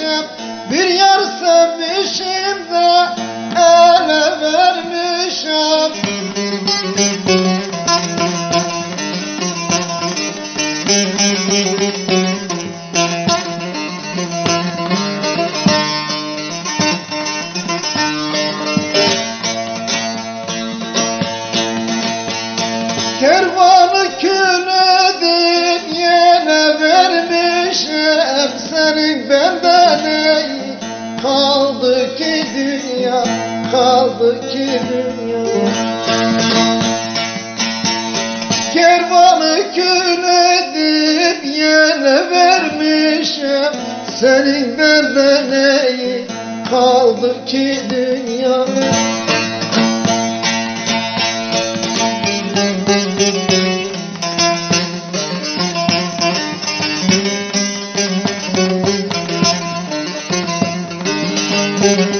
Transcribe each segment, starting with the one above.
vermişim Bir yar sevmişim de Kaldı ki dünya. Kervanı kül edip yine vermişim. Senin benden ey kaldı ki dünya? Bazen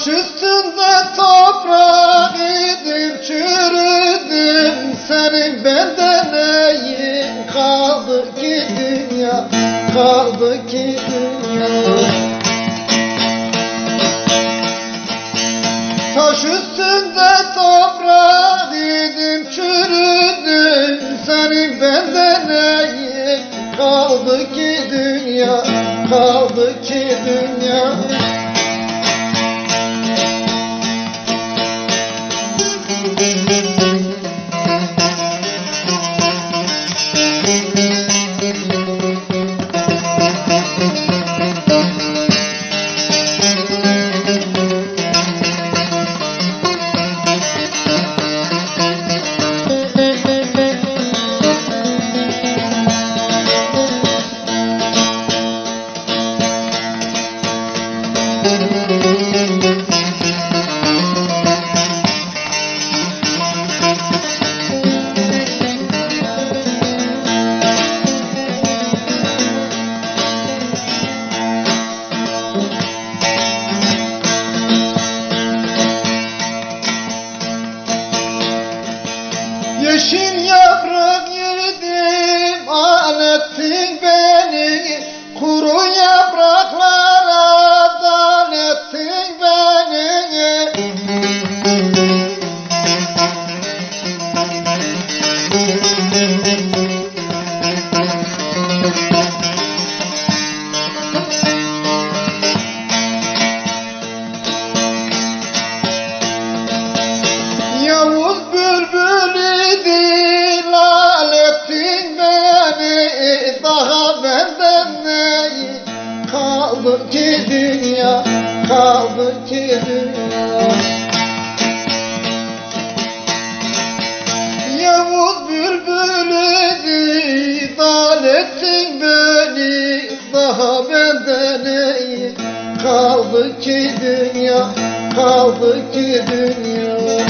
Taş üstünde toprak idim çürüdüm Senin benden neyin kaldı ki dünya Kaldı ki dünya? Taş üstünde toprak idim çürüdüm Senin benden Yeşil yaprak yedim alettin beni Kuru kaldı ki dünya Kaldı ki dünya. Yavuz bülbül idi dal ettin beni Daha benden ne kaldı ki dünya Kaldı ki dünya